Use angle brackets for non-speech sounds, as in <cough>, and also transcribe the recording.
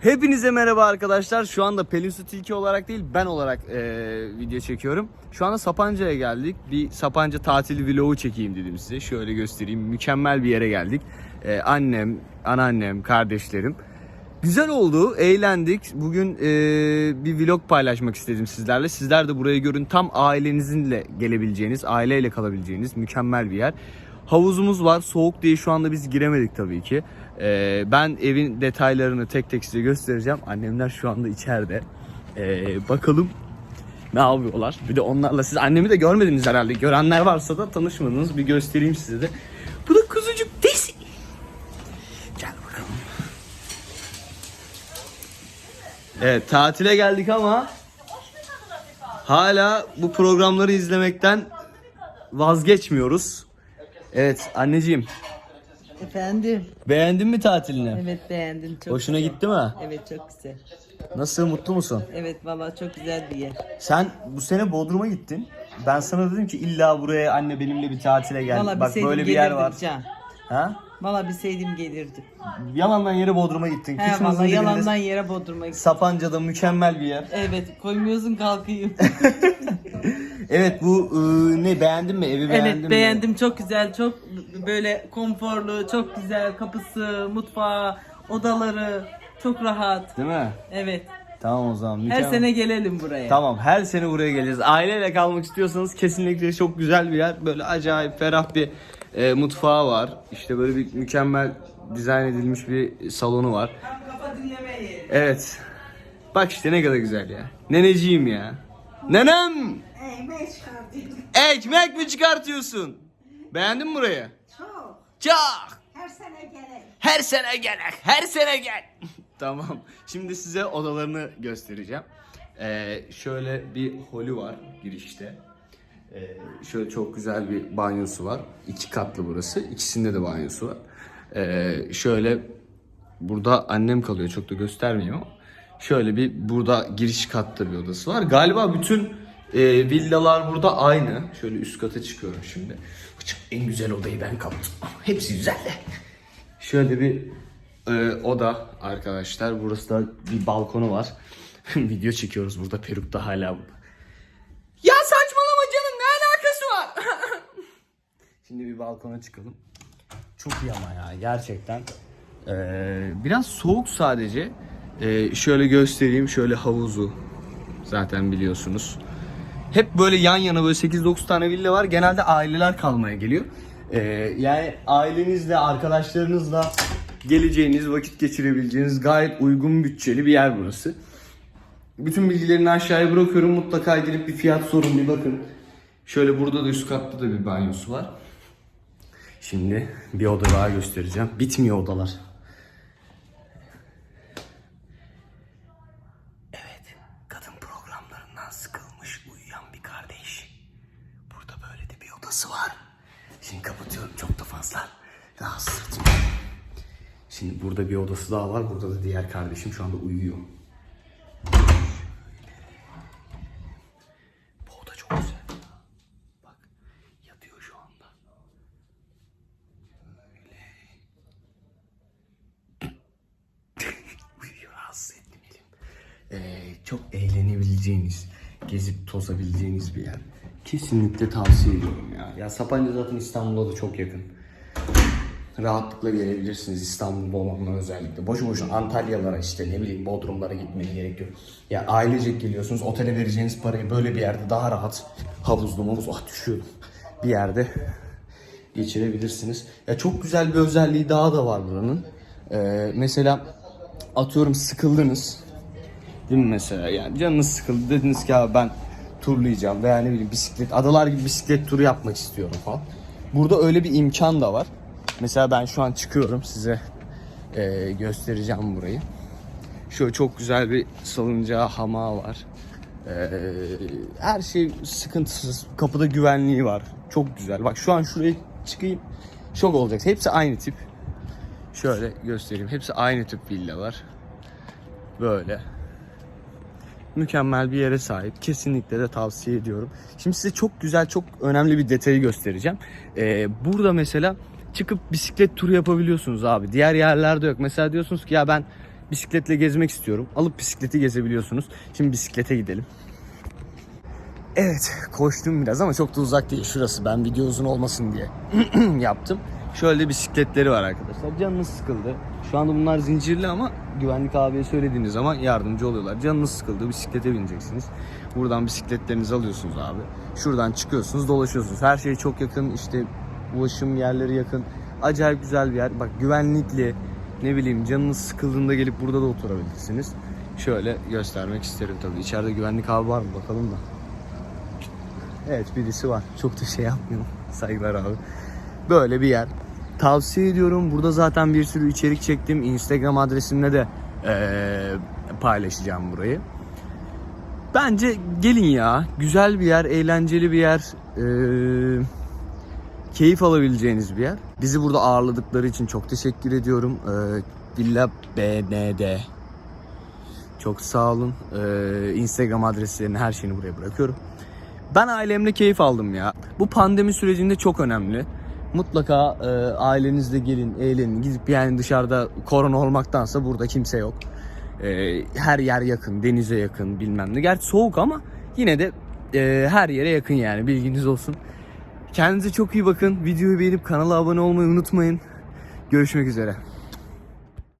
Hepinize merhaba arkadaşlar. Şu anda Pelin Su Tilki olarak değil ben olarak eee, video çekiyorum. Şu anda Sapanca'ya geldik. Bir Sapanca tatili vlogu çekeyim dedim size. Şöyle göstereyim. Mükemmel bir yere geldik. Eee, annem, anneannem, kardeşlerim. Güzel oldu, eğlendik. Bugün eee, bir vlog paylaşmak istedim sizlerle. Sizler de burayı görün. Tam ailenizle gelebileceğiniz, aileyle kalabileceğiniz mükemmel bir yer. Havuzumuz var. Soğuk diye şu anda biz giremedik tabii ki. Ee, ben evin detaylarını tek tek size göstereceğim. Annemler şu anda içeride. Ee, bakalım ne yapıyorlar. Bir de onlarla siz annemi de görmediniz herhalde. Görenler varsa da tanışmadınız. Bir göstereyim size de. Bu da kuzucuk Desi. Gel bakalım. Evet tatile geldik ama hala bu programları izlemekten vazgeçmiyoruz. Evet anneciğim Efendim. beğendin mi tatilini? Evet beğendim çok. Hoşuna güzel. gitti mi? Evet çok güzel. Nasıl mutlu musun? Evet valla çok güzel bir yer. Sen bu sene Bodrum'a gittin. Ben sana dedim ki illa buraya anne benimle bir tatile gel. Valla Bak bilseydim böyle bir yer gelirdim var. Can. Ha? Valla bilseydim gelirdim. Yalandan yere Bodrum'a gittin. He valla dibinde yalandan yere Bodrum'a gittim. Sapanca'da mükemmel bir yer. Evet koymuyorsun kalkayım. <laughs> Evet bu ıı, ne beğendin mi? Evi beğendin mi? evet beğendim çok güzel çok böyle konforlu çok güzel kapısı mutfağı odaları çok rahat. Değil mi? Evet Tamam o zaman. her mükemmel. sene gelelim buraya. Tamam her sene buraya geleceğiz. Aileyle kalmak istiyorsanız kesinlikle çok güzel bir yer. Böyle acayip ferah bir e, mutfağı var. İşte böyle bir mükemmel dizayn edilmiş bir salonu var. Tam kafa dinleme yeri. Evet. Bak işte ne kadar güzel ya. Neneciğim ya. Nenem! Ekmek çıkartıyorum. Ekmek mi çıkartıyorsun? Beğendin mi burayı? Çok. Çok! Her sene gerek. Her sene gel, her sene gel. <laughs> tamam. Şimdi size odalarını göstereceğim. Ee, şöyle bir holü var girişte. Ee, şöyle çok güzel bir banyosu var. İki katlı burası. İkisinde de banyosu var. Ee, şöyle burada annem kalıyor. Çok da göstermeyeyim ama. Şöyle bir burada giriş katta bir odası var. Galiba bütün e, villalar burada aynı. Şöyle üst kata çıkıyorum şimdi. En güzel odayı ben kaptım. Hepsi güzel de. Şöyle bir e, oda arkadaşlar. Burası da bir balkonu var. <laughs> Video çekiyoruz burada. Peruk da hala burada. Ya saçmalama canım ne alakası var? <laughs> Şimdi bir balkona çıkalım. Çok iyi ama ya gerçekten. Ee, biraz soğuk sadece. Ee, şöyle göstereyim. Şöyle havuzu. Zaten biliyorsunuz. Hep böyle yan yana böyle 8-9 tane villa var. Genelde aileler kalmaya geliyor. Ee, yani ailenizle, arkadaşlarınızla geleceğiniz, vakit geçirebileceğiniz gayet uygun bütçeli bir yer burası. Bütün bilgilerini aşağıya bırakıyorum. Mutlaka girip bir fiyat sorun bir bakın. Şöyle burada da üst katta da bir banyosu var. Şimdi bir oda daha göstereceğim. Bitmiyor odalar. Evet, kadın programlarından sıkılmış uyuyan bir kardeş. Burada böyle odası var. Şimdi kapatıyorum çok da fazla. Rahatsız etmiyorum. Şimdi burada bir odası daha var. Burada da diğer kardeşim şu anda uyuyor. Bu oda çok güzel. Bak yatıyor şu anda. Uyuyor rahatsız etmeyelim. Ee, çok eğlenebileceğiniz, gezip tozabileceğiniz bir yer. Kesinlikle tavsiye ediyorum ya. Ya Sapanca zaten İstanbul'a da çok yakın. Rahatlıkla gelebilirsiniz İstanbul'da olanlar özellikle. Boşu boşuna Antalyalara işte ne bileyim Bodrumlara gitmeye gerek yok. Ya ailecek geliyorsunuz otele vereceğiniz parayı böyle bir yerde daha rahat havuzlu mavuz ah düşüyorum bir yerde geçirebilirsiniz. Ya çok güzel bir özelliği daha da var buranın. Ee, mesela atıyorum sıkıldınız. Değil mi mesela yani canınız sıkıldı dediniz ki abi ben turlayacağım veya ne bileyim bisiklet adalar gibi bisiklet turu yapmak istiyorum falan. Burada öyle bir imkan da var. Mesela ben şu an çıkıyorum size e, göstereceğim burayı. Şöyle çok güzel bir salıncağı hamağı var. E, her şey sıkıntısız. Kapıda güvenliği var. Çok güzel. Bak şu an şuraya çıkayım. Şok olacaksın. Hepsi aynı tip. Şöyle göstereyim. Hepsi aynı tip villalar. Böyle mükemmel bir yere sahip. Kesinlikle de tavsiye ediyorum. Şimdi size çok güzel, çok önemli bir detayı göstereceğim. Ee, burada mesela çıkıp bisiklet turu yapabiliyorsunuz abi. Diğer yerlerde yok. Mesela diyorsunuz ki ya ben bisikletle gezmek istiyorum. Alıp bisikleti gezebiliyorsunuz. Şimdi bisiklete gidelim. Evet koştum biraz ama çok da uzak değil şurası ben video uzun olmasın diye <clears throat> yaptım. Şöyle bisikletleri var arkadaşlar canınız sıkıldı. Şu anda bunlar zincirli ama güvenlik abiye söylediğiniz zaman yardımcı oluyorlar. Canınız sıkıldı bisiklete bineceksiniz. Buradan bisikletlerinizi alıyorsunuz abi. Şuradan çıkıyorsunuz dolaşıyorsunuz. Her şey çok yakın işte ulaşım yerleri yakın. Acayip güzel bir yer. Bak güvenlikli ne bileyim canınız sıkıldığında gelip burada da oturabilirsiniz. Şöyle göstermek isterim tabii. İçeride güvenlik abi var mı bakalım da. Evet birisi var. Çok da şey yapmıyorum. Saygılar abi. Böyle bir yer. Tavsiye ediyorum. Burada zaten bir sürü içerik çektim. Instagram adresimle de eee, paylaşacağım burayı. Bence gelin ya. Güzel bir yer, eğlenceli bir yer. Eee, keyif alabileceğiniz bir yer. Bizi burada ağırladıkları için çok teşekkür ediyorum. Eee Villa BND. Çok sağ olun. Eee, Instagram adreslerini her şeyini buraya bırakıyorum. Ben ailemle keyif aldım ya. Bu pandemi sürecinde çok önemli. Mutlaka e, ailenizle gelin, eğlenin. Gidip yani dışarıda korona olmaktansa burada kimse yok. E, her yer yakın, denize yakın bilmem ne. Gerçi soğuk ama yine de e, her yere yakın yani bilginiz olsun. Kendinize çok iyi bakın. Videoyu beğenip kanala abone olmayı unutmayın. Görüşmek üzere.